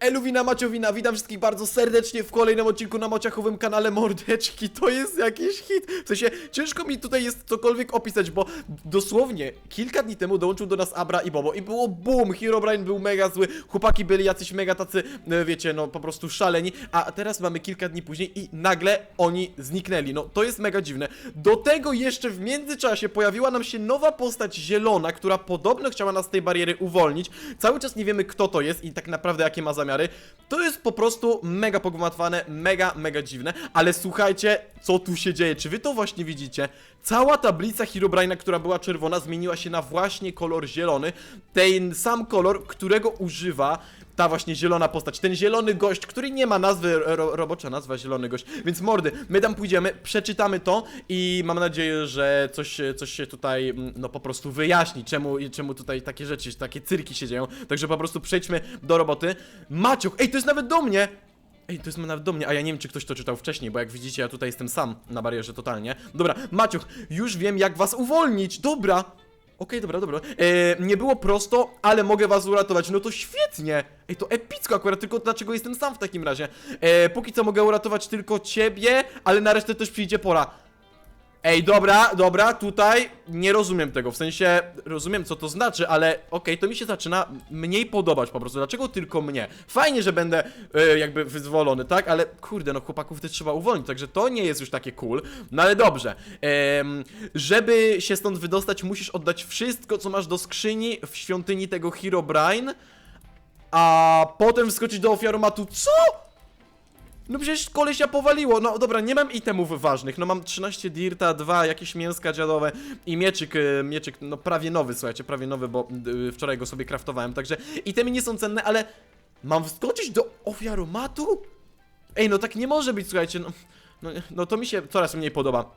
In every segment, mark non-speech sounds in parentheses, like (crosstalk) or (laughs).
Eluwina Maciowina, witam wszystkich bardzo serdecznie w kolejnym odcinku na Mociachowym kanale Mordeczki. To jest jakiś hit. W sensie, ciężko mi tutaj jest cokolwiek opisać, bo dosłownie kilka dni temu dołączył do nas Abra i Bobo i było boom, Herobrine był mega zły, chłopaki byli jacyś mega tacy, e, wiecie, no po prostu szaleni, a teraz mamy kilka dni później i nagle oni zniknęli. No to jest mega dziwne. Do tego jeszcze w międzyczasie pojawiła nam się nowa postać zielona, która podobno chciała nas z tej bariery uwolnić. Cały czas nie wiemy kto to jest i tak naprawdę jakie ma zamiary. To jest po prostu mega pogmatwane, mega, mega dziwne, ale słuchajcie, co tu się dzieje? Czy wy to właśnie widzicie? Cała tablica Herobrine'a, która była czerwona, zmieniła się na właśnie kolor zielony. Ten sam kolor, którego używa ta właśnie zielona postać, ten zielony gość, który nie ma nazwy, ro, robocza nazwa zielony gość, więc mordy, my tam pójdziemy, przeczytamy to i mam nadzieję, że coś, coś się tutaj, mm, no po prostu wyjaśni, czemu, czemu tutaj takie rzeczy, takie cyrki się dzieją, także po prostu przejdźmy do roboty. Maciuch, ej, to jest nawet do mnie! Ej, to jest nawet do mnie, a ja nie wiem, czy ktoś to czytał wcześniej, bo jak widzicie, ja tutaj jestem sam na barierze totalnie. Dobra, Maciuch, już wiem, jak was uwolnić, dobra! Okej, dobra, dobra. E, nie było prosto, ale mogę was uratować. No to świetnie! Ej, to epicko akurat, tylko dlaczego jestem sam w takim razie? E, póki co mogę uratować tylko ciebie, ale na resztę też przyjdzie pora. Ej, dobra, dobra, tutaj nie rozumiem tego, w sensie rozumiem co to znaczy, ale okej, to mi się zaczyna mniej podobać po prostu, dlaczego tylko mnie? Fajnie, że będę e, jakby wyzwolony, tak, ale kurde, no chłopaków też trzeba uwolnić, także to nie jest już takie cool, no ale dobrze. Żeby się stąd wydostać, musisz oddać wszystko, co masz do skrzyni w świątyni tego Herobrine, a potem wskoczyć do ofiaromatu, co? No przecież kolesia powaliło, no dobra, nie mam itemów ważnych, no mam 13 dirta, 2 jakieś mięska dziadowe i mieczyk, y, mieczyk, no prawie nowy, słuchajcie, prawie nowy, bo y, wczoraj go sobie kraftowałem, także itemy nie są cenne, ale mam wskoczyć do ofiaromatu? Ej, no tak nie może być, słuchajcie, no, no, no to mi się coraz mniej podoba.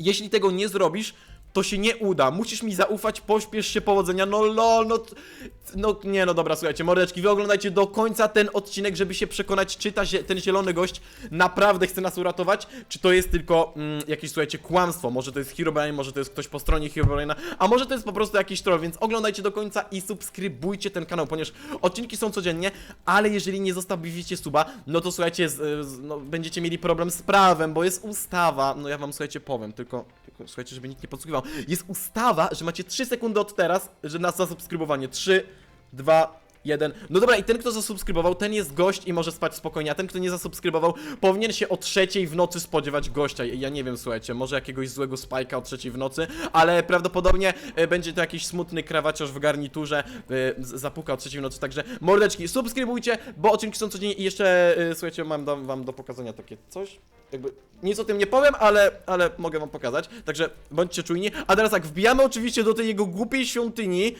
Jeśli tego nie zrobisz, to się nie uda. Musisz mi zaufać, pośpiesz się, powodzenia. No lol, no. No nie, no dobra, słuchajcie, mordeczki, wy oglądajcie do końca ten odcinek, żeby się przekonać, czy ta, ten zielony gość naprawdę chce nas uratować, czy to jest tylko mm, jakieś, słuchajcie, kłamstwo. Może to jest Herobrine, może to jest ktoś po stronie Herobrine'a, a może to jest po prostu jakiś troll, więc oglądajcie do końca i subskrybujcie ten kanał, ponieważ odcinki są codziennie, ale jeżeli nie zostawicie suba, no to słuchajcie, z, z, no, będziecie mieli problem z prawem, bo jest ustawa, no ja wam słuchajcie powiem, tylko, tylko słuchajcie, żeby nikt nie podsłuchiwał, jest ustawa, że macie 3 sekundy od teraz, że nas zasubskrybowanie, 3, 2, 1. No dobra, i ten, kto zasubskrybował, ten jest gość i może spać spokojnie, a ten, kto nie zasubskrybował, powinien się o trzeciej w nocy spodziewać gościa. Ja nie wiem, słuchajcie, może jakiegoś złego spajka o trzeciej w nocy, ale prawdopodobnie e, będzie to jakiś smutny krawaciarz w garniturze, e, zapuka o trzeciej w nocy, także mordeczki, subskrybujcie, bo odcinki są codziennie i jeszcze, e, słuchajcie, mam do, wam do pokazania takie coś. Jakby nic o tym nie powiem, ale, ale mogę wam pokazać, także bądźcie czujni. A teraz tak, wbijamy oczywiście do tej jego głupiej świątyni,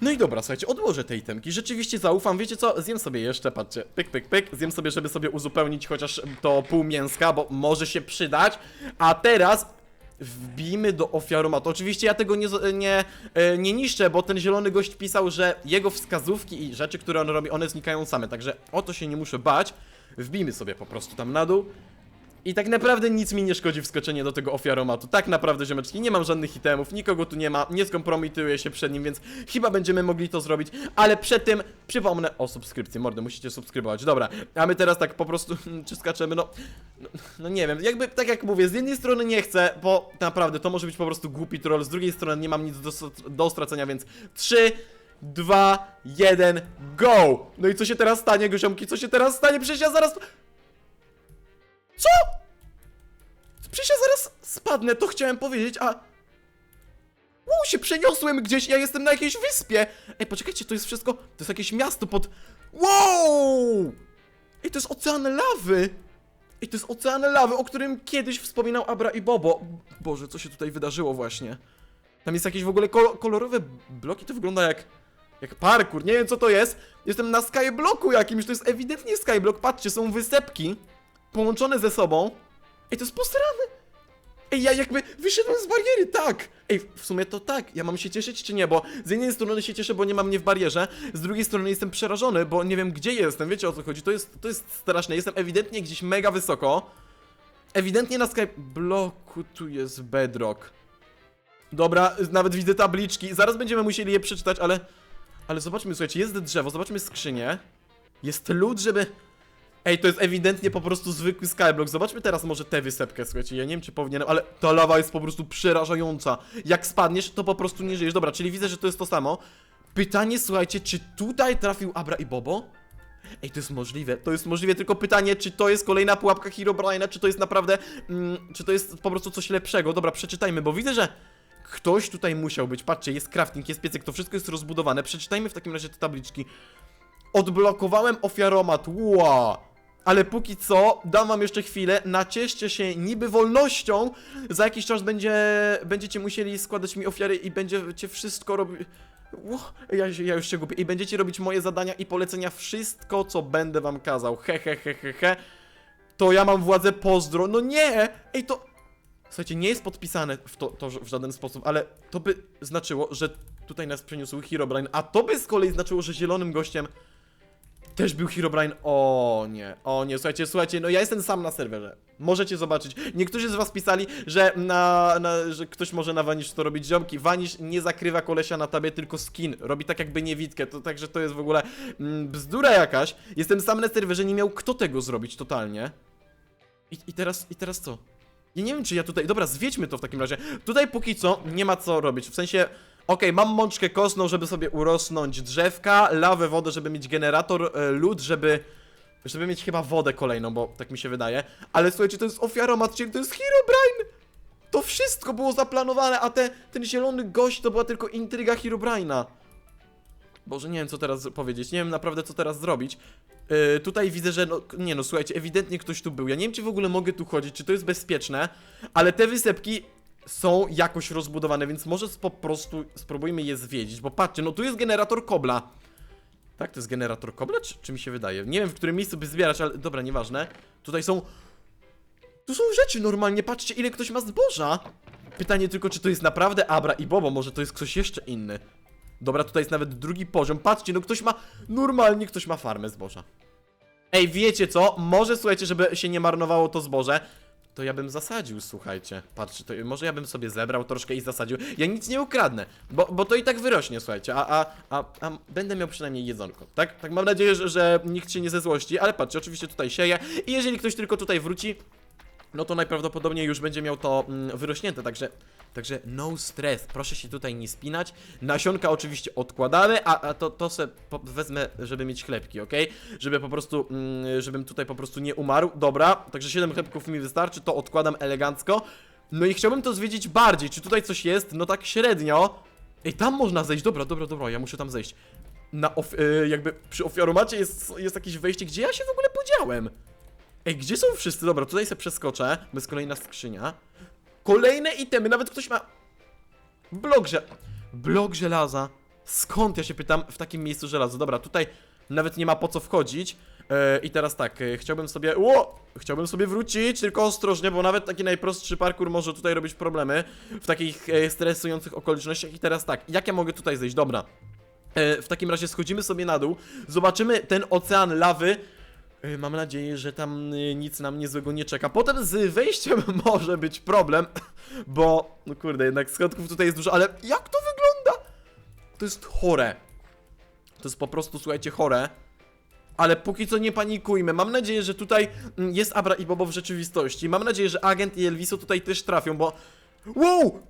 no i dobra, słuchajcie, odłożę te itemki, rzeczywiście zaufam, wiecie co, zjem sobie jeszcze, patrzcie, pyk, pyk, pyk, zjem sobie, żeby sobie uzupełnić chociaż to pół mięska, bo może się przydać, a teraz wbijmy do ofiaromatu. Oczywiście ja tego nie, nie, e, nie niszczę, bo ten zielony gość pisał, że jego wskazówki i rzeczy, które on robi, one znikają same, także o to się nie muszę bać, wbijmy sobie po prostu tam na dół. I tak naprawdę nic mi nie szkodzi wskoczenie do tego ofiaromatu. Tak naprawdę, ziomeczki, nie mam żadnych itemów, nikogo tu nie ma, nie skompromituję się przed nim, więc chyba będziemy mogli to zrobić. Ale przed tym przypomnę o subskrypcji. Mordy, musicie subskrybować. Dobra, a my teraz tak po prostu, czy skaczemy, no, no, no nie wiem, jakby, tak jak mówię, z jednej strony nie chcę, bo naprawdę to może być po prostu głupi troll, z drugiej strony nie mam nic do, do stracenia, więc 3, 2, 1, go! No i co się teraz stanie, goziomki, co się teraz stanie? Przecież ja zaraz... Co? Przecież ja zaraz spadnę, to chciałem powiedzieć, a... Wow, się przeniosłem gdzieś, ja jestem na jakiejś wyspie! Ej, poczekajcie, to jest wszystko... To jest jakieś miasto pod... Wow! Ej, to jest ocean lawy! Ej, to jest ocean lawy, o którym kiedyś wspominał Abra i Bobo. Boże, co się tutaj wydarzyło właśnie? Tam jest jakieś w ogóle kol kolorowe bloki, to wygląda jak... Jak parkour, nie wiem co to jest. Jestem na skyblocku jakimś, to jest ewidentnie skyblock. Patrzcie, są wysepki połączone ze sobą. Ej, to jest posrane! Ej, ja jakby wyszedłem z bariery, tak! Ej, w sumie to tak, ja mam się cieszyć czy nie, bo z jednej strony się cieszę, bo nie ma mnie w barierze, z drugiej strony jestem przerażony, bo nie wiem gdzie jestem, wiecie o co chodzi, to jest, to jest straszne, jestem ewidentnie gdzieś mega wysoko. Ewidentnie na Skype bloku tu jest bedrock. Dobra, nawet widzę tabliczki, zaraz będziemy musieli je przeczytać, ale... Ale zobaczmy, słuchajcie, jest drzewo, zobaczmy skrzynię. Jest lód, żeby... Ej, to jest ewidentnie po prostu zwykły skyblock. Zobaczmy teraz może tę wysepkę, słuchajcie, ja nie wiem czy powinienem, ale ta lawa jest po prostu przerażająca. Jak spadniesz, to po prostu nie żyjesz. Dobra, czyli widzę, że to jest to samo. Pytanie, słuchajcie, czy tutaj trafił Abra i Bobo? Ej, to jest możliwe, to jest możliwe, tylko pytanie, czy to jest kolejna pułapka Herobrine'a, czy to jest naprawdę, mm, czy to jest po prostu coś lepszego. Dobra, przeczytajmy, bo widzę, że ktoś tutaj musiał być. Patrzcie, jest crafting, jest piecek, to wszystko jest rozbudowane. Przeczytajmy w takim razie te tabliczki. Odblokowałem ofiaromat, ła! Ale póki co, dam wam jeszcze chwilę, nacieszcie się niby wolnością, za jakiś czas będzie, będziecie musieli składać mi ofiary i będziecie wszystko robić... Ło, Ja, ja już się gubię. I będziecie robić moje zadania i polecenia, wszystko co będę wam kazał. He, he, he, he, he. To ja mam władzę pozdro. No nie! Ej, to... Słuchajcie, nie jest podpisane w to, to w żaden sposób, ale to by znaczyło, że tutaj nas przeniósł Herobrine, a to by z kolei znaczyło, że zielonym gościem też był Herobrine. O nie, o nie, słuchajcie, słuchajcie, no ja jestem sam na serwerze. Możecie zobaczyć. Niektórzy z was pisali, że na, na że ktoś może na Vanish to robić ziomki. Vanish nie zakrywa kolesia na tabie, tylko skin. Robi tak jakby niewidkę, to także to jest w ogóle mm, bzdura jakaś. Jestem sam na serwerze, nie miał kto tego zrobić totalnie. I, I teraz, i teraz co? Ja nie wiem, czy ja tutaj... Dobra, zwiedźmy to w takim razie. Tutaj póki co nie ma co robić. W sensie, okej, mam mączkę kostną, żeby sobie urosnąć drzewka, lawę, wodę, żeby mieć generator, e, lód, żeby... Żeby mieć chyba wodę kolejną, bo tak mi się wydaje. Ale słuchajcie, to jest ofiaromat, czyli to jest Herobrine! To wszystko było zaplanowane, a te, ten zielony gość to była tylko intryga Herobrine'a. Boże, nie wiem co teraz powiedzieć, nie wiem naprawdę co teraz zrobić. Yy, tutaj widzę, że no, nie no, słuchajcie, ewidentnie ktoś tu był. Ja nie wiem, czy w ogóle mogę tu chodzić, czy to jest bezpieczne, ale te wysepki są jakoś rozbudowane, więc może po prostu spróbujmy je zwiedzić, bo patrzcie, no tu jest generator kobla. Tak, to jest generator kobla, czy, czy mi się wydaje? Nie wiem, w którym miejscu by zbierać, ale dobra, nieważne. Tutaj są... Tu są rzeczy normalnie, patrzcie, ile ktoś ma zboża. Pytanie tylko, czy to jest naprawdę Abra i Bobo, może to jest ktoś jeszcze inny. Dobra, tutaj jest nawet drugi poziom. Patrzcie, no ktoś ma. Normalnie ktoś ma farmę zboża. Ej, wiecie co? Może słuchajcie, żeby się nie marnowało to zboże. To ja bym zasadził, słuchajcie. Patrzcie, to może ja bym sobie zebrał troszkę i zasadził. Ja nic nie ukradnę, bo, bo to i tak wyrośnie, słuchajcie. A, a, a, a będę miał przynajmniej jedzonko, tak? Tak mam nadzieję, że, że nikt się nie ze złości, ale patrzcie, oczywiście tutaj sieje. I jeżeli ktoś tylko tutaj wróci, no to najprawdopodobniej już będzie miał to mm, wyrośnięte, także, także no stress, proszę się tutaj nie spinać. Nasionka oczywiście odkładamy, a, a to, to se wezmę, żeby mieć chlebki, ok? Żeby po prostu, mm, żebym tutaj po prostu nie umarł. Dobra, także 7 chlebków mi wystarczy, to odkładam elegancko. No i chciałbym to zwiedzić bardziej, czy tutaj coś jest? No tak średnio. Ej, tam można zejść, dobra, dobra, dobra, ja muszę tam zejść. Na y, jakby przy ofiaromacie jest, jest jakieś wejście, gdzie ja się w ogóle podziałem? Ej, gdzie są wszyscy? Dobra, tutaj sobie przeskoczę. To jest kolejna skrzynia. Kolejne itemy, nawet ktoś ma... Blok żel... Blok żelaza. Skąd, ja się pytam, w takim miejscu żelazo? Dobra, tutaj nawet nie ma po co wchodzić. E, I teraz tak, e, chciałbym sobie... Ło! Chciałbym sobie wrócić, tylko ostrożnie, bo nawet taki najprostszy parkour może tutaj robić problemy w takich e, stresujących okolicznościach. I teraz tak, jak ja mogę tutaj zejść? Dobra. E, w takim razie schodzimy sobie na dół, zobaczymy ten ocean lawy. E, Mam nadzieję, że tam e, nic nam niezłego nie czeka. Potem z wejściem (laughs) może być problem, (coughs) bo, no kurde, jednak schodków tutaj jest dużo, ale jak to wygląda? To jest chore. To jest po prostu, słuchajcie, chore. Ale póki co nie panikujmy. Mam nadzieję, że tutaj mm, jest Abra i Bobo w rzeczywistości. Mam nadzieję, że Agent i Elviso tutaj też trafią, bo... Wow!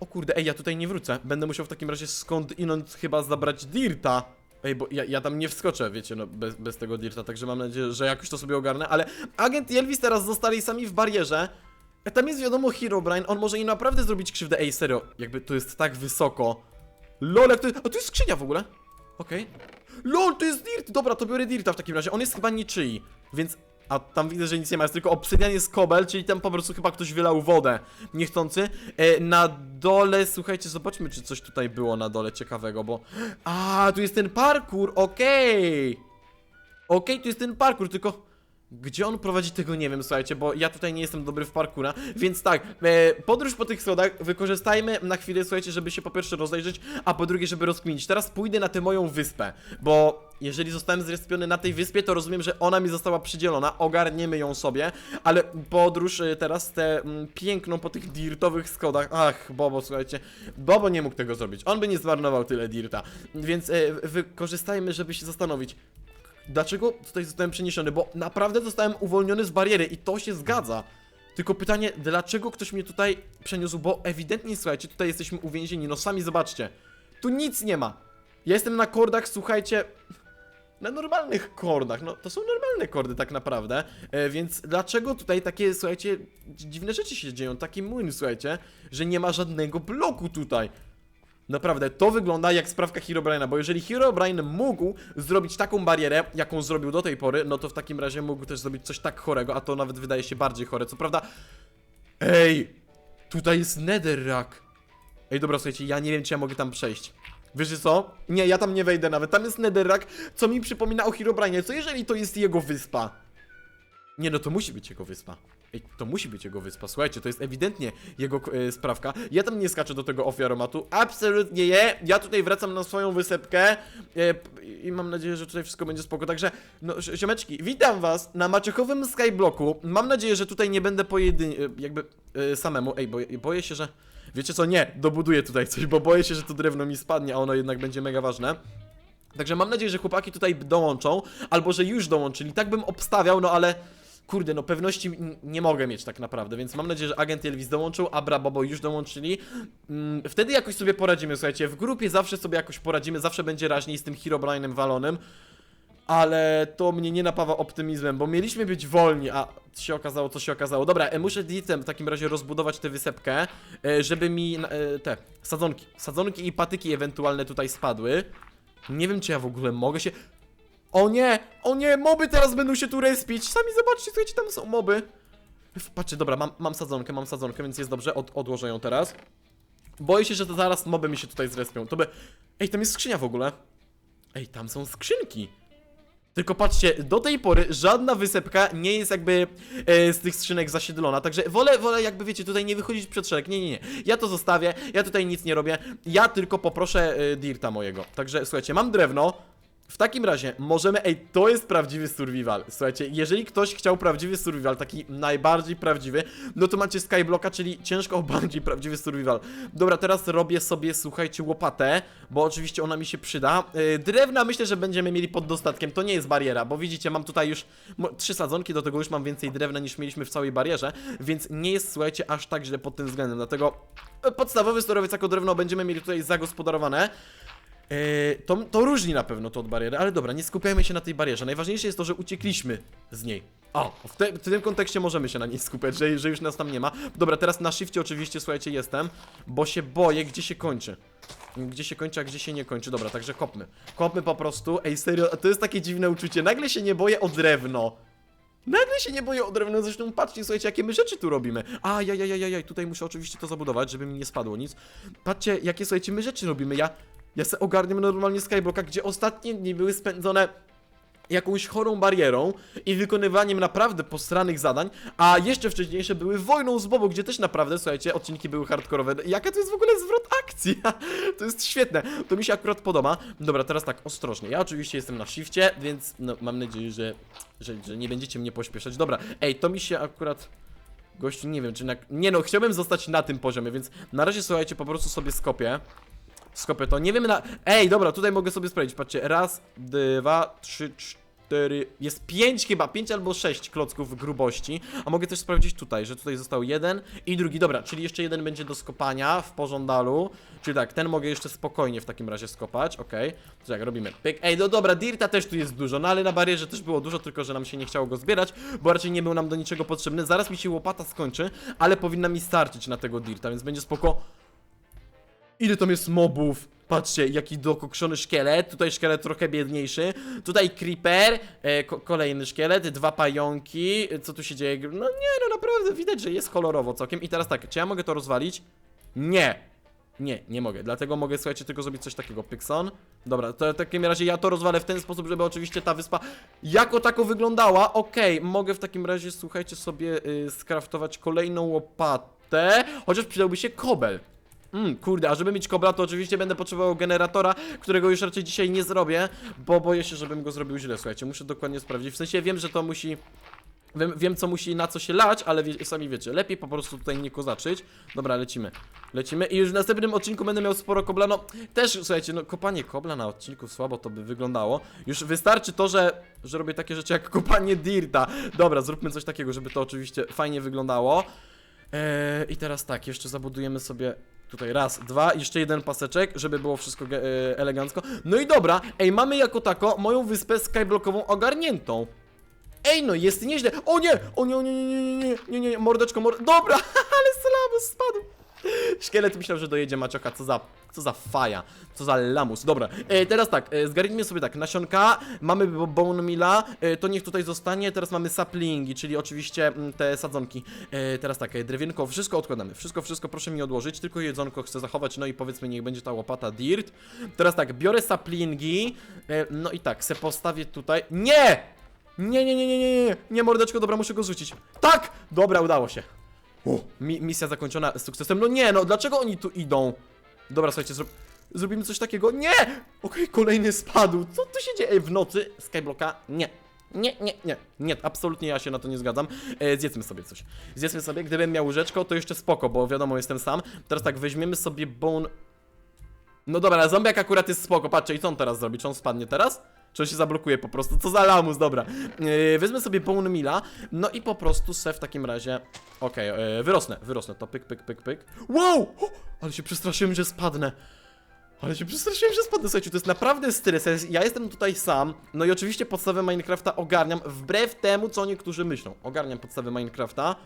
O kurde, ej, ja tutaj nie wrócę. Będę musiał w takim razie skąd inąd chyba zabrać Dirta. Ej, bo ja, ja tam nie wskoczę, wiecie, no bez, bez tego Dirta, także mam nadzieję, że jakoś to sobie ogarnę, ale Agent i Elvis teraz zostali sami w barierze. A tam jest wiadomo Herobrine, on może im naprawdę zrobić krzywdę. Ej, serio, jakby to jest tak wysoko. Lol, jak to jest... A to jest skrzynia w ogóle. Okej. LOL, to jest Dirt! Dobra, to biorę Dirta w takim razie. On jest chyba niczyi, więc... A tam widzę, że nic nie ma, jest tylko obsydian jest kobel, czyli tam po prostu chyba ktoś wylał wodę niechcący. E, na dole, słuchajcie, zobaczmy, czy coś tutaj było na dole ciekawego, bo... A, tu jest ten parkour, okej! Okej, tu jest ten parkour, tylko... Gdzie on prowadzi tego nie wiem, słuchajcie, bo ja tutaj nie jestem dobry w parkura, więc tak, e, podróż po tych schodach wykorzystajmy na chwilę, słuchajcie, żeby się po pierwsze rozejrzeć, a po drugie, żeby rozkminić. Teraz pójdę na tę moją wyspę, bo jeżeli zostałem zrespiony na tej wyspie, to rozumiem, że ona mi została przydzielona, ogarniemy ją sobie, ale podróż e, teraz tę mm, piękną po tych dirtowych schodach, ach, Bobo, słuchajcie, Bobo nie mógł tego zrobić, on by nie zmarnował tyle dirta, więc e, wykorzystajmy, żeby się zastanowić, dlaczego tutaj zostałem przeniesiony, bo naprawdę zostałem uwolniony z bariery i to się zgadza. Tylko pytanie, dlaczego ktoś mnie tutaj przeniósł, bo ewidentnie, słuchajcie, tutaj jesteśmy uwięzieni, no sami zobaczcie. Tu nic nie ma. Ja jestem na kordach, słuchajcie, na normalnych kordach, no to są normalne kordy tak naprawdę, e, więc dlaczego tutaj takie, słuchajcie, dziwne rzeczy się dzieją, taki młyn, słuchajcie, że nie ma żadnego bloku tutaj. Naprawdę, to wygląda jak sprawka Herobrine'a, bo jeżeli Herobrine mógł zrobić taką barierę, jaką zrobił do tej pory, no to w takim razie mógł też zrobić coś tak chorego, a to nawet wydaje się bardziej chore. Co prawda... Ej! Tutaj jest Netherrack! Ej, dobra, słuchajcie, ja nie wiem, czy ja mogę tam przejść. Wiecie co? Nie, ja tam nie wejdę nawet. Tam jest Netherrack, co mi przypomina o Herobrine. Co jeżeli to jest jego wyspa? Nie, no to musi być jego wyspa. Ej, to musi być jego wyspa. Słuchajcie, to jest ewidentnie jego e, sprawka. Ja tam nie skaczę do tego ofiaromatu. Absolutnie nie. Ja tutaj wracam na swoją wysepkę e, i mam nadzieję, że tutaj wszystko będzie spoko. Także, no, ziomeczki, witam was na maciechowym skyblocku. Mam nadzieję, że tutaj nie będę pojedynie, jakby e, samemu. Ej, boję, boję się, że... Wiecie co? Nie, dobuduję tutaj coś, bo boję się, że to drewno mi spadnie, a ono jednak będzie mega ważne. Także mam nadzieję, że chłopaki tutaj dołączą, albo że już dołączyli. Tak bym obstawiał, no ale kurde, no pewności nie mogę mieć tak naprawdę, więc mam nadzieję, że agent Elvis dołączył, Abra, Bobo już dołączyli. Mm, wtedy jakoś sobie poradzimy, słuchajcie, w grupie zawsze sobie jakoś poradzimy, zawsze będzie raźniej z tym Herobrine'em walonym. Ale to mnie nie napawa optymizmem, bo mieliśmy być wolni, a się okazało, co się okazało. Dobra, e, muszę Dicem w takim razie rozbudować tę wysepkę, e, żeby mi e, te sadzonki, sadzonki i patyki ewentualne tutaj spadły. Nie wiem, czy ja w ogóle mogę się... O nie! O nie! Moby teraz będą się tu respić! Sami zobaczcie, słuchajcie, tam są moby. Patrzcie, dobra, mam, mam sadzonkę, mam sadzonkę, więc jest dobrze, Od, odłożę ją teraz. Boję się, że to zaraz moby mi się tutaj zrespią. To by... Ej, tam jest skrzynia w ogóle. Ej, tam są skrzynki. Tylko patrzcie, do tej pory żadna wysepka nie jest jakby e, z tych skrzynek zasiedlona, także wolę, wolę jakby wiecie, tutaj nie wychodzić przed szereg, nie, nie, nie, ja to zostawię, ja tutaj nic nie robię, ja tylko poproszę e, dirta mojego, także słuchajcie, mam drewno, w takim razie możemy, ej, to jest prawdziwy survival, słuchajcie, jeżeli ktoś chciał prawdziwy survival, taki najbardziej prawdziwy, no to macie Skyblocka, czyli ciężko (laughs) bardziej prawdziwy survival. Dobra, teraz robię sobie, słuchajcie, łopatę, bo oczywiście ona mi się przyda. Yy, drewna myślę, że będziemy mieli pod dostatkiem, to nie jest bariera, bo widzicie, mam tutaj już trzy sadzonki, do tego już mam więcej drewna niż mieliśmy w całej barierze, więc nie jest, słuchajcie, aż tak źle pod tym względem, dlatego podstawowy sterowiec jako drewno będziemy mieli tutaj zagospodarowane. Yy, to, to różni na pewno to od bariery, ale dobra, nie skupiajmy się na tej barierze. Najważniejsze jest to, że uciekliśmy z niej. O, w, te, w tym kontekście możemy się na niej skupiać, że, że już nas tam nie ma. Dobra, teraz na shifcie oczywiście, słuchajcie, jestem, bo się boję, gdzie się kończy. Gdzie się kończy, a gdzie się nie kończy. Dobra, także kopmy. Kopmy po prostu. Ej, serio, to jest takie dziwne uczucie. Nagle się nie boję o drewno. Nagle się nie boję o drewno, zresztą patrzcie, słuchajcie, jakie my rzeczy tu robimy. A, ja, ja, ja, ja, tutaj muszę oczywiście to zabudować, żeby mi nie spadło nic. Patrzcie, jakie, słuchajcie, my rzeczy robimy. Ja, ja se ogarniam normalnie Skyblocka, gdzie ostatnie dni były spędzone jakąś chorą barierą i wykonywaniem naprawdę posranych zadań, a jeszcze wcześniejsze były wojną z Bobo, gdzie też naprawdę, słuchajcie, odcinki były hardkorowe. Jaka to jest w ogóle zwrot akcji? (laughs) to jest świetne, to mi się akurat podoba. Dobra, teraz tak, ostrożnie. Ja oczywiście jestem na shifcie, więc no, mam nadzieję, że, że, że nie będziecie mnie pośpieszać. Dobra, ej, to mi się akurat... Gościu, nie wiem, czy na... Nie no, chciałbym zostać na tym poziomie, więc na razie, słuchajcie, po prostu sobie skopię. Skopię to. Nie wiem na. Ej, dobra, tutaj mogę sobie sprawdzić. Patrzcie, raz, dwa, trzy, cztery. Jest pięć chyba, pięć albo sześć klocków grubości. A mogę też sprawdzić tutaj, że tutaj został jeden i drugi. Dobra, czyli jeszcze jeden będzie do skopania w pożądalu. Czyli tak, ten mogę jeszcze spokojnie w takim razie skopać. Okej. To tak, robimy. Pyk. Ej, no dobra, Dirta też tu jest dużo, no ale na barierze też było dużo, tylko że nam się nie chciało go zbierać, bo raczej nie był nam do niczego potrzebny. Zaraz mi się łopata skończy, ale powinna mi starczyć na tego Dirta, więc będzie spoko. Ile tam jest mobów? Patrzcie, jaki dokokszony szkielet. Tutaj szkielet trochę biedniejszy. Tutaj creeper, e, ko kolejny szkielet, dwa pająki. E, Co tu się dzieje? No nie, no naprawdę widać, że jest kolorowo całkiem. I teraz tak, czy ja mogę to rozwalić? Nie. Nie, nie mogę. Dlatego mogę, słuchajcie, tylko zrobić coś takiego. Pixon. Dobra, to w takim razie ja to rozwalę w ten sposób, żeby oczywiście ta wyspa jako tako wyglądała. Okej, mogę w takim razie, słuchajcie, sobie y, skraftować kolejną łopatę. Chociaż przydałby się kobel. Mm, kurde, a żeby mieć kobla, to oczywiście będę potrzebował generatora, którego już raczej dzisiaj nie zrobię, bo boję się, żebym go zrobił źle, słuchajcie, muszę dokładnie sprawdzić. W sensie wiem, że to musi Wiem, wiem co musi, na co się lać, ale wie, sami wiecie, lepiej po prostu tutaj nie kozaczyć. Dobra, lecimy. Lecimy i już w następnym odcinku będę miał sporo kobla, no też, słuchajcie, no kopanie kobla na odcinku słabo to by wyglądało. Już wystarczy to, że, że robię takie rzeczy jak kopanie dirta. Dobra, zróbmy coś takiego, żeby to oczywiście fajnie wyglądało. Eee, I teraz tak, jeszcze zabudujemy sobie tutaj raz, dwa, jeszcze jeden paseczek, żeby było wszystko e, elegancko. No i dobra, ej, mamy jako tako moją wyspę skyblockową ogarniętą. Ej, no jest nieźle. O nie! O nie, o nie, nie, nie, nie, nie, nie, nie, mordeczko, mord... Dobra, ale slamus spadł. Szkielet myślał, że dojedzie Maciocha, co za, co za faja, co za lamus. Dobra, e, teraz tak, e, zgarnijmy sobie tak, nasionka, mamy bo- bone milla, e, to niech tutaj zostanie, teraz mamy saplingi, czyli oczywiście mm, te sadzonki. E, teraz tak, e, drewienko, wszystko odkładamy, wszystko, wszystko proszę mi odłożyć, tylko jedzonko chcę zachować, no i powiedzmy niech będzie ta łopata dirt. Teraz tak, biorę saplingi, e, no i tak, se postawię tutaj, nie! Nie, nie, nie, nie, nie, nie, nie, mordeczko, dobra, muszę go rzucić. Tak! Dobra, udało się. O, mi misja zakończona z sukcesem. No nie, no dlaczego oni tu idą? Dobra, słuchajcie, zro zrobimy coś takiego. Nie! Okej, kolejny spadł. Co tu się dzieje? Ej, W nocy Skyblocka? Nie. Nie, nie, nie, nie, absolutnie ja się na to nie zgadzam. E, zjedzmy sobie coś. Zjedzmy sobie, gdybym miał łyżeczko, to jeszcze spoko, bo wiadomo, jestem sam. Teraz tak, weźmiemy sobie bone... No dobra, zombiak akurat jest spoko, patrzcie, i co on teraz zrobi? Czy on spadnie teraz? Czy on się zablokuje po prostu? Co za lamus, dobra. Yy, wezmę sobie bone mila, no i po prostu se w takim razie... Okej, yy, wyrosnę, wyrosnę, to pyk, pyk, pyk, pyk. Wow! O, ale się przestraszyłem, że spadnę. Ale się przestraszyłem, że spadnę, słuchajcie, to jest naprawdę stres, ja jestem tutaj sam, no i oczywiście podstawę Minecrafta ogarniam, wbrew temu, co niektórzy myślą. Ogarniam podstawę Minecrafta,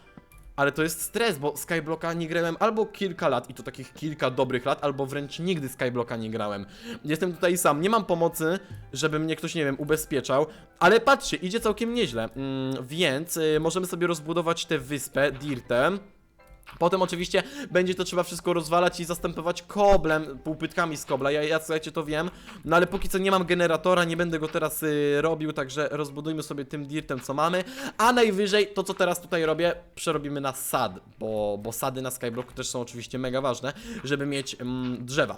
ale to jest stres, bo Skyblocka nie grałem albo kilka lat i to takich kilka dobrych lat, albo wręcz nigdy Skyblocka nie grałem. Jestem tutaj sam, nie mam pomocy, żeby mnie ktoś, nie wiem, ubezpieczał, ale patrzcie, idzie całkiem nieźle, mm, więc y, możemy sobie rozbudować tę wyspę dirtem. Potem oczywiście będzie to trzeba wszystko rozwalać i zastępować koblem, półpytkami z kobla, ja, ja słuchajcie to wiem, no ale póki co nie mam generatora, nie będę go teraz y, robił, także rozbudujmy sobie tym dirtem co mamy, a najwyżej to co teraz tutaj robię, przerobimy na sad, bo, bo sady na Skyblocku też są oczywiście mega ważne, żeby mieć mm, drzewa.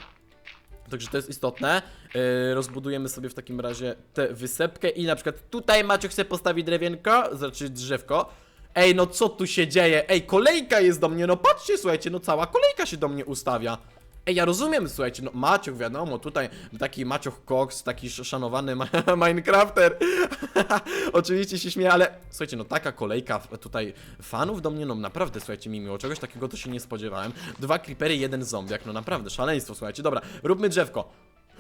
Także to jest istotne. Yy, rozbudujemy sobie w takim razie tę wysepkę i na przykład tutaj Maciek chce postawić drewienko, znaczy drzewko. Ej, no co tu się dzieje? Ej, kolejka jest do mnie, no patrzcie, słuchajcie, no cała kolejka się do mnie ustawia. Ej, ja rozumiem, słuchajcie, no Maciuch, wiadomo, tutaj taki Maciuch Cox, taki sz- szanowany (laughs) Minecrafter. (laughs) Oczywiście się śmieję, ale słuchajcie, no taka kolejka tutaj fanów do mnie, no naprawdę, słuchajcie, mi miło, czegoś takiego to się nie spodziewałem. Dwa creepery, jeden zombiak, no naprawdę, szaleństwo, słuchajcie, dobra, róbmy drzewko.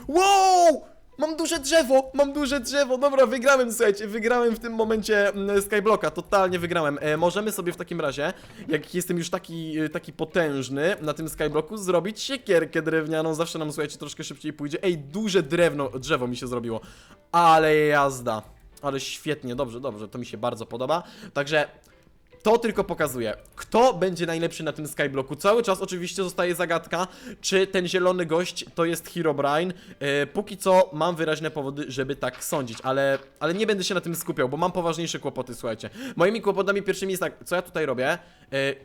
Wow! Mam duże drzewo, mam duże drzewo, dobra, wygrałem, słuchajcie, wygrałem w tym momencie mm, Skyblocka, totalnie wygrałem. E, możemy sobie w takim razie, jak jestem już taki, e, taki potężny na tym Skyblocku, zrobić siekierkę drewnianą, zawsze nam, słuchajcie, troszkę szybciej pójdzie. Ej, duże drewno, drzewo mi się zrobiło, ale jazda. Ale świetnie, dobrze, dobrze, to mi się bardzo podoba. Także to tylko pokazuje, kto będzie najlepszy na tym Skyblocku. Cały czas oczywiście zostaje zagadka, czy ten zielony gość to jest Herobrine. E, póki co mam wyraźne powody, żeby tak sądzić, ale, ale nie będę się na tym skupiał, bo mam poważniejsze kłopoty, słuchajcie. Moimi kłopotami pierwszymi jest tak, co ja tutaj robię e,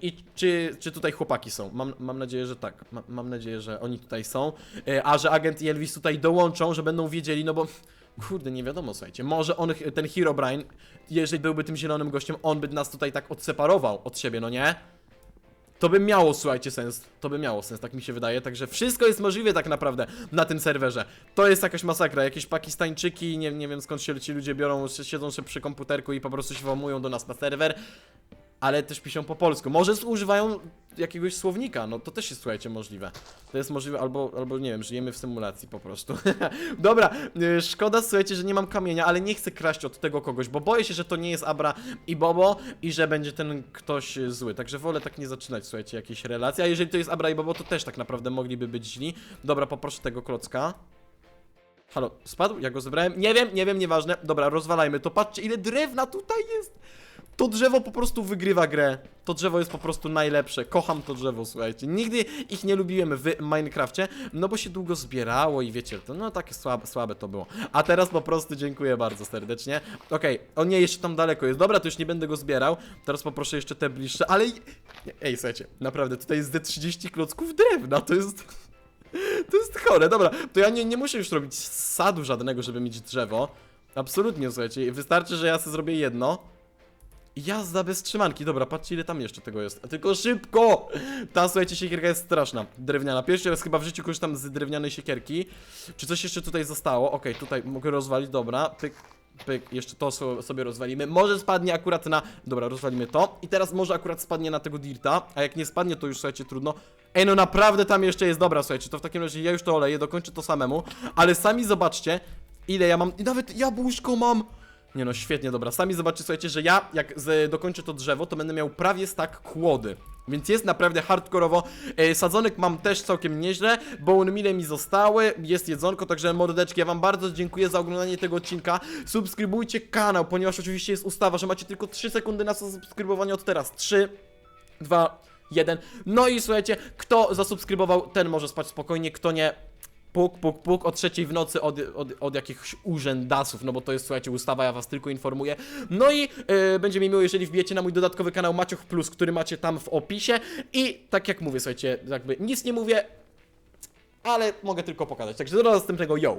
i czy, czy tutaj chłopaki są. Mam, mam nadzieję, że tak. Ma, mam nadzieję, że oni tutaj są, e, a że agent i Elvis tutaj dołączą, że będą wiedzieli, no bo... Kurde, nie wiadomo, słuchajcie. Może on, ten Herobrine, jeżeli byłby tym zielonym gościem, on by nas tutaj tak odseparował od siebie, no nie? To by miało, słuchajcie, sens. To by miało sens, tak mi się wydaje. Także wszystko jest możliwe tak naprawdę na tym serwerze. To jest jakaś masakra. Jakieś Pakistańczyki, nie, nie wiem skąd się ci ludzie biorą, siedzą sobie przy komputerku i po prostu się włamują do nas na serwer. Ale też piszą po polsku. Może używają jakiegoś słownika, no to też jest, słuchajcie, możliwe. To jest możliwe, albo, albo nie wiem, żyjemy w symulacji po prostu. (laughs) Dobra, y, szkoda, słuchajcie, że nie mam kamienia, ale nie chcę kraść od tego kogoś, bo boję się, że to nie jest Abra i Bobo i że będzie ten ktoś y, zły. Także wolę tak nie zaczynać, słuchajcie, jakiejś relacji. A jeżeli to jest Abra i Bobo, to też tak naprawdę mogliby być źli. Dobra, poproszę tego klocka. Halo, spadł? Ja go zebrałem? Nie wiem, nie wiem, nieważne. Dobra, rozwalajmy to. Patrzcie, ile drewna tutaj jest! To drzewo po prostu wygrywa grę. To drzewo jest po prostu najlepsze. Kocham to drzewo, słuchajcie. Nigdy ich nie lubiłem w Minecrafcie, no bo się długo zbierało i wiecie, to no takie słabe, słabe to było. A teraz po prostu dziękuję bardzo serdecznie. Okej, o nie, jeszcze tam daleko jest. Dobra, to już nie będę go zbierał. Teraz poproszę jeszcze te bliższe, ale... Ej, słuchajcie, naprawdę, tutaj jest ze 30 klocków drewna, to jest... (laughs) To jest chore, dobra, to ja nie, nie muszę już robić sadu żadnego, żeby mieć drzewo. Absolutnie, słuchajcie, wystarczy, że ja sobie zrobię jedno. Jazda bez trzymanki, dobra, patrzcie ile tam jeszcze tego jest. Tylko szybko! Ta, słuchajcie, siekierka jest straszna. Drewniana. Pierwszy raz chyba w życiu korzystam z drewnianej siekierki. Czy coś jeszcze tutaj zostało? Okej, tutaj mogę rozwalić, dobra. Pyk, pyk, jeszcze to so- sobie rozwalimy. Może spadnie akurat na... Dobra, rozwalimy to. I teraz może akurat spadnie na tego dirta, a jak nie spadnie, to już, słuchajcie, trudno. Ej, no naprawdę tam jeszcze jest, dobra, słuchajcie, to w takim razie ja już to oleję, dokończę to samemu. Ale sami zobaczcie, ile ja mam... I nawet jabłuszko mam! Nie no, świetnie, dobra. Sami zobaczcie, słuchajcie, że ja, jak z, dokończę to drzewo, to będę miał prawie stak kłody. Więc jest naprawdę hardkorowo. E, sadzonek mam też całkiem nieźle, bone mile mi zostały, jest jedzonko, także mordeczki, ja wam bardzo dziękuję za oglądanie tego odcinka. Subskrybujcie kanał, ponieważ oczywiście jest ustawa, że macie tylko 3 sekundy na subskrybowanie od teraz. 3, 2, 1. No i słuchajcie, kto zasubskrybował, ten może spać spokojnie, kto nie... Puk, puk, puk o trzeciej w nocy od, od, od jakichś urzędasów, no bo to jest, słuchajcie, ustawa, ja was tylko informuję. No i e, będzie mi miło, jeżeli wbijecie na mój dodatkowy kanał Maciuch Plus, który macie tam w opisie. I tak jak mówię, słuchajcie, jakby nic nie mówię, ale mogę tylko pokazać. Także do następnego, yo!